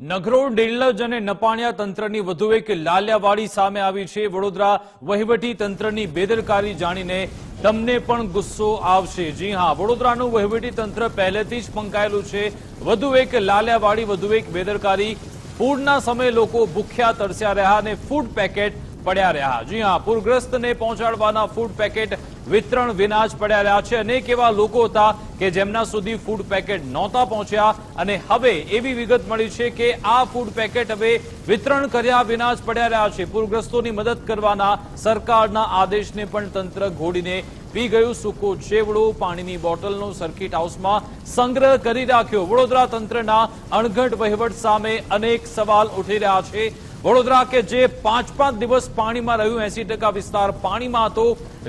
નગરોળ ડેલજ અને નપાણિયા તંત્રની વધુ એક લાલિયાવાડી સામે આવી છે. વડોદરા વહીવટી તંત્રની બેદરકારી જાણીને તમને પણ ગુસ્સો આવશે. જી હા, વડોદરાનું વહીવટી તંત્ર પહેલેથી જ પંકાયેલું છે. વધુ એક લાલિયાવાડી, વધુ એક બેદરકારી. પૂરના સમયે લોકો ભૂખ્યા તરસ્યા રહ્યા અને ફૂડ પેકેટ પડ્યા રહ્યા. જી હા, પૂરગ્રસ્તને પહોંચાડવાના ફૂડ પેકેટ વિતરણ વિના જ પડ્યા રહ્યા છે. અનેક એવા લોકો હતા કે જેમના સુધી ફૂડ પેકેટ નહોતા પહોંચ્યા અને હવે એવી વિગત મળી છે કે આ ફૂડ પેકેટ હવે વિતરણ કર્યા વિના જ પડ્યા રહ્યા છે. પૂરગ્રસ્તોની મદદ કરવાના સરકારના આદેશને પણ તંત્ર ઘોડીને પી ગયું સૂકો ચેવડો. પાણીની બોટલનો સર્કિટ હાઉસમાં સંગ્રહ કરી રાખ્યો. વડોદરા તંત્રના અણઘટ વહીવટ સામે અનેક સવાલ ઉઠી રહ્યા છે. વડોદરા કે જે પાંચ પાંચ દિવસ પાણીમાં રહ્યું, એસી ટકા વિસ્તાર પાણીમાં હતો.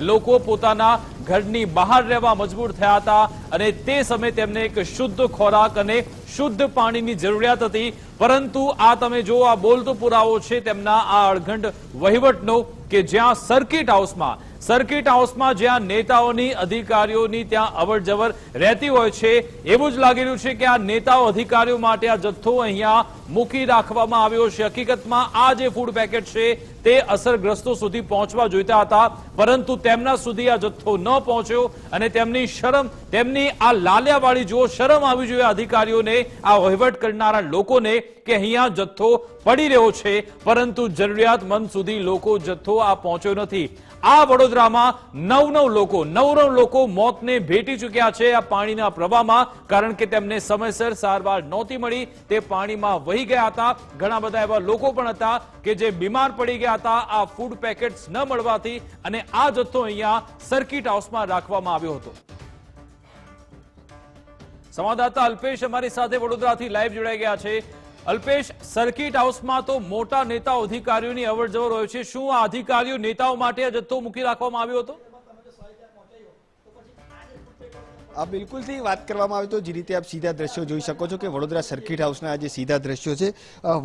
લોકો પોતાના ઘરની બહાર રહેવા મજબૂર થયા હતા અને તે સમયે તેમને એક શુદ્ધ ખોરાક અને શુદ્ધ પાણીની જરૂરિયાત હતી. પરંતુ આ તમે જો આ બોલતો પુરાવો છે, તેમના આ અડઘંડ વહીવટનો કે જ્યાં સર્કિટ હાઉસમાં સર્કિટ હાઉસમાં જ્યાં નેતાઓની અધિકારીઓની ત્યાં અવર જવર રહેતી હોય છે, એવું જ લાગી રહ્યું છે કે આ નેતાઓ અધિકારીઓ માટે આ જથ્થો અહીંયા મૂકી રાખવામાં આવ્યો છે. હકીકતમાં આ જે ફૂડ પેકેટ છે, તે અસરગ્રસ્તો સુધી પહોંચવા જોઈતા હતા, પરંતુ તેમના સુધી આ જથ્થો ન પહોંચ્યો અને તેમની શરમ, તેમની આ લાલિયાવાળી જુઓ, શરમ આવી જોઈએ અધિકારીઓને, આ વહીવટ કરનારા લોકોને કે અહીંયા જથ્થો પડી રહ્યો છે, પરંતુ જરૂરિયાતમંદ સુધી લોકો જથ્થો આ પહોંચ્યો નથી. આ વડોદરામાં નવ નવ લોકો, નવ નવ લોકો મોતને ભેટી ચૂક્યા છે આ પાણીના પ્રવાહમાં, કારણ કે તેમને સમયસર સારવાર નહોતી મળી, તે પાણીમાં વહી ગયા હતા. ઘણા બધા એવા લોકો પણ હતા કે જે બીમાર પડી ગયા હતા, આ ફૂડ પેકેટ્સ ન મળવાથી, અને આ જથ્થો અહીંયા સર્કિટ હાઉસમાં રાખવામાં આવ્યો હતો. સંવાદદાતા અલ્પેશ અમારી સાથે વડોદરાથી લાઈવ જોડાઈ ગયા છે. અલ્પેશ, સર્કિટ હાઉસમાં તો મોટા નેતાઓ અધિકારીઓની અવર જવર હોય છે. શું આ અધિકારીઓ નેતાઓ માટે જથ્થો મૂકી રાખવામાં આવ્યો હતો? બિલકુલથી વાત કરવામાં આવે તો જે રીતે આપ સીધા દ્રશ્યો જોઈ શકો છો કે વડોદરા સર્કિટ હાઉસના આજે સીધા દ્રશ્યો છે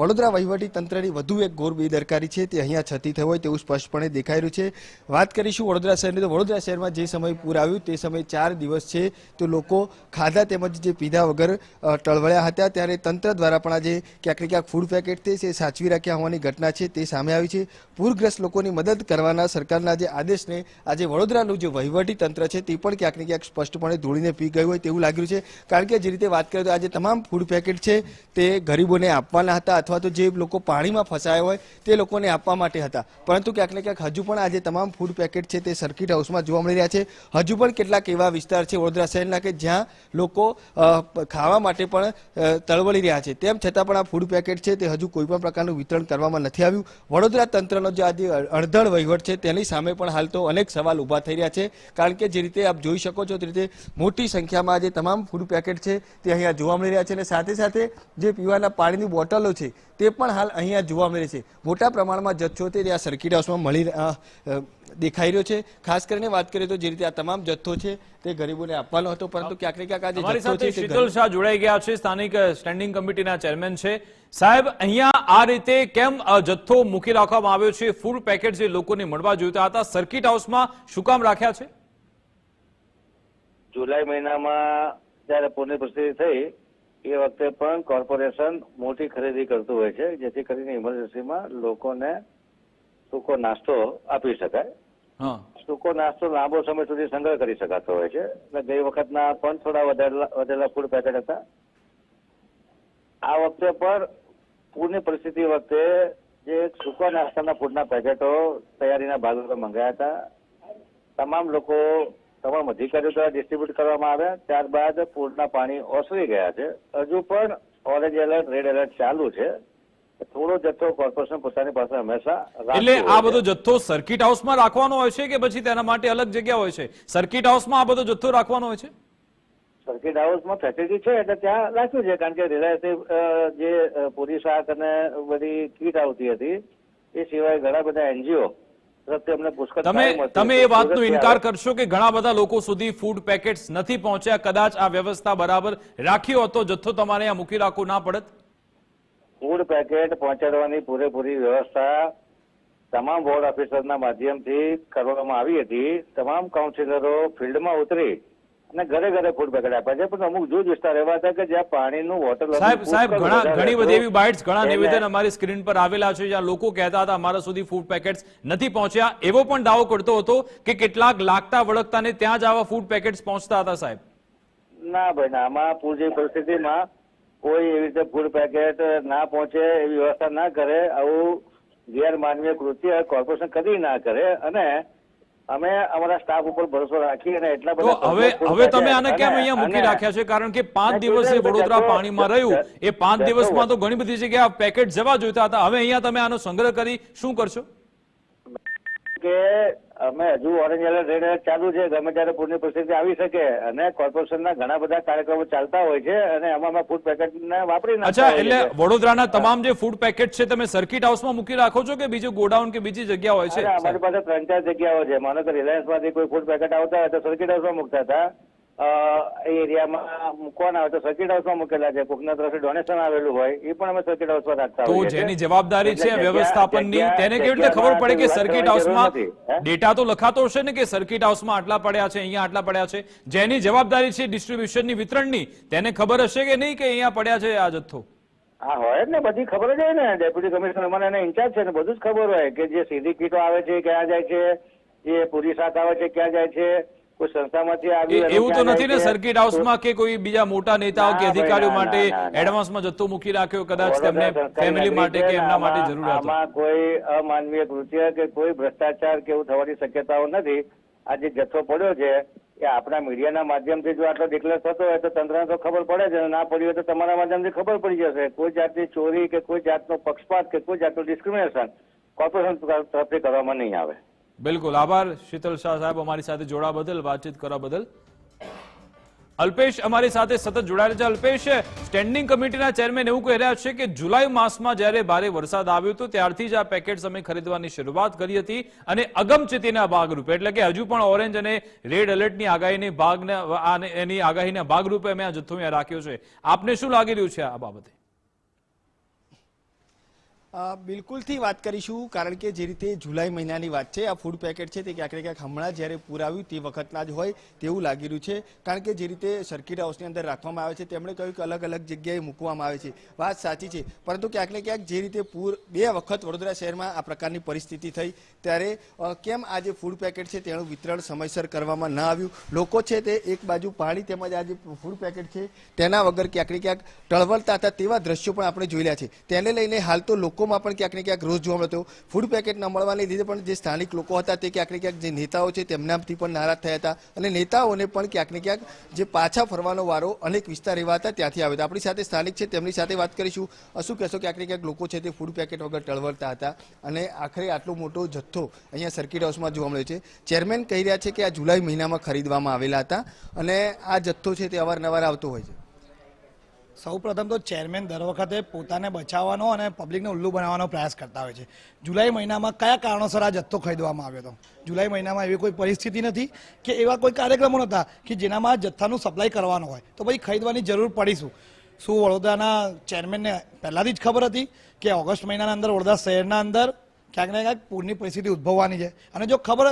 વડોદરા વહીવટી તંત્રની વધુ એક ઘોર બેદરકારી છે, તે અહીંયા છતી થઈ હોય તેવું સ્પષ્ટપણે દેખાઈ રહ્યું છે. વાત કરીશું વડોદરા શહેરની તો વડોદરા શહેરમાં જે સમય પૂર આવ્યું તે સમય ચાર દિવસ છે, તો લોકો ખાધા તેમજ જે પીધા વગર ટળવળ્યા હતા. ત્યારે તંત્ર દ્વારા પણ આજે ક્યાંક ને ક્યાંક ફૂડ પેકેટ તે સાચવી રાખ્યા હોવાની ઘટના છે, તે સામે આવી છે. પૂરગ્રસ્ત લોકોની મદદ કરવાના સરકારના જે આદેશને આજે વડોદરાનું જે વહીવટી તંત્ર છે, તે પણ ક્યાંક ને ક્યાંક સ્પષ્ટપણે ધૂળીને પી ગયું હોય તેવું લાગ્યું છે. કારણ કે જે રીતે વાત કરીએ તો આજે તમામ ફૂડ પેકેટ છે તે ગરીબોને આપવાના હતા અથવા તો જે લોકો પાણીમાં ફસાયા હોય તે લોકોને આપવા માટે હતા. પરંતુ ક્યાંક ને ક્યાંક હજુ પણ આજે તમામ ફૂડ પેકેટ છે તે સર્કિટ હાઉસમાં જોવા મળી રહ્યા છે. હજુ પણ કેટલાક એવા વિસ્તાર છે વડોદરા શહેરના કે જ્યાં લોકો ખાવા માટે પણ તળવળી રહ્યા છે. તેમ છતાં પણ આ ફૂડ પેકેટ છે તે હજુ કોઈ પણ પ્રકારનું વિતરણ કરવામાં નથી આવ્યું. વડોદરા તંત્રનો જે આજે અડધળ વહીવટ છે તેની સામે પણ હાલ તો અનેક સવાલ ઊભા થઈ રહ્યા છે. કારણ કે જે રીતે આપ જોઈ શકો છો તે રીતે મોટી સંખ્યામાં આજે તમામ ફૂડ પેકેટ છે તે અહીંયા જોવા મળી રહ્યા છે અને સાથે સાથે જે પીવાના પાણીની બોટલો છે તે પણ હાલ અહીંયા જોવા મળે છે. મોટા પ્રમાણમાં જથ્થો તે આ સર્કિટ હાઉસમાં મળી દેખાઈ રહ્યો છે. ખાસ કરીને વાત કરીએ તો જે રીતે આ તમામ જથ્થો છે તે ગરીબોને આપવાનો હતો પરંતુ ક્યાંક ને ક્યાંક આજે અમારી સાથે શીતલ શાહ જોડાઈ ગયા છે સ્થાનિક સ્ટેન્ડિંગ કમિટીના ચેરમેન છે. સાહેબ અહીંયા આ રીતે કેમ જથ્થો મૂકી રાખવામાં આવ્યો છે? ફૂડ પેકેટ જે લોકોને મળવા જોઈતા હતા સર્કિટ હાઉસમાં શું કામ રાખ્યા છે? જુલાઈ મહિનામાં જ્યારે પૂરની પરિસ્થિતિ થઈ એ વખતે પણ કોર્પોરેશન મોટી ખરીદી કરતું હોય છે જેથી કરીને ઇમરજન્સીમાં લોકોને સૂકો નાસ્તો આપી શકાય. સૂકો નાસ્તો લાંબો સમય સુધી સંગ્રહ કરી શકાતો હોય છે. અને ગઈ વખતના પણ થોડા વધેલા ફૂડ પેકેટ હતા. આ વખતે પણ પૂરની પરિસ્થિતિ વખતે જે સૂકા નાસ્તાના ફૂડના પેકેટો તૈયારીના ભાગરૂપે મંગાયા હતા. તમામ લોકો તમામ અધિકારીઓ દ્વારા ડિસ્ટ્રીબ્યુટ કરવામાં આવ્યા. ત્યારબાદ પૂરના પાણી ઓસરી ગયા છે. હજુ પણ ઓરેન્જ એલર્ટ રેડ એલર્ટ ચાલુ છે. થોડો જથ્થો કોર્પોરેશન પોતાની પાસે હંમેશા એટલે આ બધો જથ્થો સર્કિટ હાઉસમાં રાખવાનો હોય છે કે પછી તેના માટે અલગ જગ્યા હોય છે? સર્કિટ હાઉસમાં આ બધો જથ્થો રાખવાનો હોય છે? સર્કિટ હાઉસમાં ફેસિલિટી છે એટલે ત્યાં રાખ્યું છે. કારણ કે રિલાયન્સ જે પૂરી શાક અને બધી કીટ આવતી હતી એ સિવાય ઘણા બધા એનજીઓ તમે તમે એ વાતનો ઇનકાર કરશો કે ઘણા બધા લોકો સુધી ફૂડ પેકેટ્સ નથી પહોંચ્યા કદાચ આ વ્યવસ્થા બરાબર રાખી હોત તો જથ્થો તમારે આ મૂકી રાખવો ના પડત? ફૂડ પેકેટ પહોંચાડવાની પૂરેપૂરી વ્યવસ્થા તમામ વોર્ડ ઓફિસરના માધ્યમથી કરવામાં આવી હતી. તમામ કાઉન્સિલરો ફિલ્ડમાં ઉતરી અને ઘરે ઘરે ફૂડ પેકેટ આપ્યા છે. પણ અમુક જૂજ વિસ્તાર એવા હતા કે જ્યાં પાણીનું વોટર સાહેબ સાહેબ ઘણા ઘણી બધી એવી બાઇટ્સ ઘણા નિવેદન અમારી સ્ક્રીન પર આવેલા છે જ્યાં લોકો કહેતા હતા અમારા સુધી ફૂડ પેકેટ્સ નથી પહોંચ્યા. એવો પણ દાવો કરતો હતો કે કેટલાક લાગતા વળગતાને ત્યાં જ આવા ફૂડ પેકેટ્સ પહોંચતા હતા સાહેબ. ના ભાઈ ના આમાં પૂર જેવી પરિસ્થિતિમાં કોઈ એવી રીતે ફૂડ પેકેટ ના પહોંચે એવી વ્યવસ્થા ના કરે. આવું ગેરમાનવીય કૃત્ય કોર્પોરેશન કદી ના કરે. અને અમે અમારા સ્ટાફ ઉપર ભરોસો રાખી અને એટલા બધા હવે હવે તમે આને કેમ અહીંયા મૂકી રાખ્યા છે? કારણ કે પાંચ દિવસ દિવસે વડોદરા પાણીમાં રહ્યું. એ પાંચ દિવસમાં તો ઘણી બધી જગ્યાએ પેકેટ જવા જોઈતા હતા. હવે અહીંયા તમે આનો સંગ્રહ કરી શું કરશો? કે અમે હજુ ઓરેન્જ એલર્ટ રેડ એલર્ટ ચાલુ છે. ગમે ત્યારે પૂરની પરિસ્થિતિ આવી શકે અને કોર્પોરેશનના ઘણા બધા કાર્યક્રમો ચાલતા હોય છે અને એમાં અમે ફૂડ પેકેટ ને વાપરી અચ્છા એટલે વડોદરાના તમામ જે ફૂડ પેકેટ છે તમે સર્કિટ હાઉસમાં મૂકી રાખો છો કે બીજું ગોડાઉન કે બીજી જગ્યા હોય છે? અમારી પાસે ત્રણ ચાર જગ્યાઓ છે. માનો કે રિલાયન્સમાંથી કોઈ ફૂડ પેકેટ આવતા હોય તો સર્કિટ હાઉસમાં મૂકતા હતા. એરિયામાં મૂકવાના આવે તો સર્કિટ હાઉસમાં મૂકેલા છે. કોકના તરફથી ડોનેશન આવેલું હોય એ પણ અમે સર્કિટ હાઉસમાં રાખતા તો જેની જવાબદારી છે વ્યવસ્થાપનની તેને કેવી રીતે ખબર પડે કે સર્કિટ હાઉસમાં? ડેટા તો લખાતો હશે ને કે સર્કિટ હાઉસમાં આટલા પડ્યા છે અહીંયા આટલા પડ્યા છે? જેની જવાબદારી છે ડિસ્ટ્રીબ્યુશનની વિતરણની તેને ખબર હશે કે નહીં કે અહીંયા પડ્યા છે આ જથ્થો? હા હોય ને બધી ખબર જ હોય ને. ડેપ્યુટી કમિશનર મને એને ઇન્ચાર્જ છે ને બધું જ ખબર હોય કે જે સીધી કીટો આવે છે ક્યાં જાય છે જે પૂરી શાક આવે છે ક્યાં જાય છે કોઈ સંસ્થામાંથી આવ્યું એવું તો નથી ને? સર્કિટ હાઉસમાં કે કોઈ બીજા મોટા નેતાઓ કે અધિકારીઓ માટે. એડવાન્સમાં જથ્થો મૂકી રાખ્યો કદાચ તેમને ફેમિલી માટે કે એમના માટે જરૂર આમાં કોઈ અમાનવીય કૃત્ય કે કોઈ ભ્રષ્ટાચાર કે એવું થવાની શક્યતાઓ નથી આ જે જથ્થો પડ્યો છે એ આપણા મીડિયાના માધ્યમથી જો આટલો ડિક્લેર થતો હોય તો તંત્રને તો ખબર પડે છે ના પડી હોય તો તમારા માધ્યમથી ખબર પડી જશે કોઈ જાતની ચોરી કે કોઈ જાતનો પક્ષપાત કે કોઈ જાતનું ડિસ્ક્રિમિનેશન કોર્પોરેશન તરફથી કરવામાં નહીં આવે બિલકુલ, આભાર. શીતલ શાહ સાહેબ અમારી સાથે જોડા બદલ, વાતચીત કરવા બદલ. અલ્પેશ અમારી સાથે સતત જોડાયેલા છે. અલ્પેશ સ્ટેન્ડિંગ કમિટીના ચેરમેન એવું કહી રહ્યા છે કે જુલાઈ માસમાં જ્યારે ભારે વરસાદ આવ્યો હતો, ત્યારથી જ આ પેકેટ્સ અમે ખરીદવાની શરૂઆત કરી હતી અને અગમચેતીના ભાગરૂપે, એટલે કે હજુ પણ ઓરેન્જ અને રેડ એલર્ટની આગાહીની ભાગને એની આગાહીના ભાગરૂપે અમે આ જથ્થો રાખ્યો છે. આપને શું લાગી રહ્યું છે આ બાબતે? બિલકુલથી વાત કરીશું, કારણ કે જે રીતે જુલાઈ મહિનાની વાત છે, આ ફૂડ પેકેટ છે તે ક્યાંક ક્યાંક હમણાં જ્યારે પૂર આવ્યું તે વખતના જ હોય તેવું લાગી રહ્યું છે. કારણ કે જે રીતે સર્કિટ હાઉસની અંદર રાખવામાં આવે છે, તેમણે કહ્યું કે અલગ અલગ જગ્યાએ મૂકવામાં આવે છે. વાત સાચી છે, પરંતુ ક્યાંક ક્યાંક જે રીતે પૂર બે વખત વડોદરા શહેરમાં આ પ્રકારની પરિસ્થિતિ થઈ, ત્યારે કેમ આ જે ફૂડ પેકેટ છે તેનું વિતરણ સમયસર કરવામાં ન આવ્યું? લોકો છે તે એક બાજુ પાણી તેમજ આ જે ફૂડ પેકેટ છે તેના વગર ક્યાંક ક્યાંક ટળવળતા હતા તેવા દ્રશ્યો પણ આપણે જોઈ રહ્યા છે. તેને લઈને હાલ તો લોકોમાં પણ ક્યાંક ને ક્યાંક રોષ જોવા મળતો ફૂડ પેકેટ ન મળવાને લીધે પણ જે સ્થાનિક લોકો હતા તે ક્યાંક ને ક્યાંક જે નેતાઓ છે તેમનાથી પણ નારાજ થયા હતા અને નેતાઓને પણ ક્યાંક ને ક્યાંક જે પાછા ફરવાનો વારો અનેક વિસ્તાર એવા હતા ત્યાંથી આવ્યો હતો. આપણી સાથે સ્થાનિક છે, તેમની સાથે વાત કરીશું. શું કહેશો ક્યાંક ને ક્યાંક લોકો છે તે ફૂડ પેકેટ વગર ટળવળતા હતા અને આખરે આટલો મોટો જથ્થો અહીંયા સર્કિટ હાઉસમાં જોવા મળ્યો છે. ચેરમેન કહી રહ્યા છે કે આ જુલાઈ મહિનામાં ખરીદવામાં આવેલા હતા અને આ જથ્થો છે તે અવારનવાર આવતો હોય છે. સૌ પ્રથમ તો ચેરમેન દર વખતે પોતાને બચાવવાનો અને પબ્લિકને ઉલ્લુ બનાવવાનો પ્રયાસ કરતા હોય છે. જુલાઈ મહિનામાં કયા કારણોસર આ જથ્થો ખરીદવામાં આવ્યો હતો? જુલાઈ મહિનામાં એવી કોઈ પરિસ્થિતિ નથી કે એવા કોઈ કાર્યક્રમો નહોતા કે જેનામાં જથ્થાનું સપ્લાય કરવાનો હોય? તો પછી ખરીદવાની જરૂર પડીશું શું વડોદરાના ચેરમેનને પહેલાંથી જ ખબર હતી કે ઓગસ્ટ મહિનાના અંદર વડોદરા શહેરના અંદર ક્યાંક ને ક્યાંક પૂરની પરિસ્થિતિ ઉદ્ભવવાની છે? અને જો ખબર હતી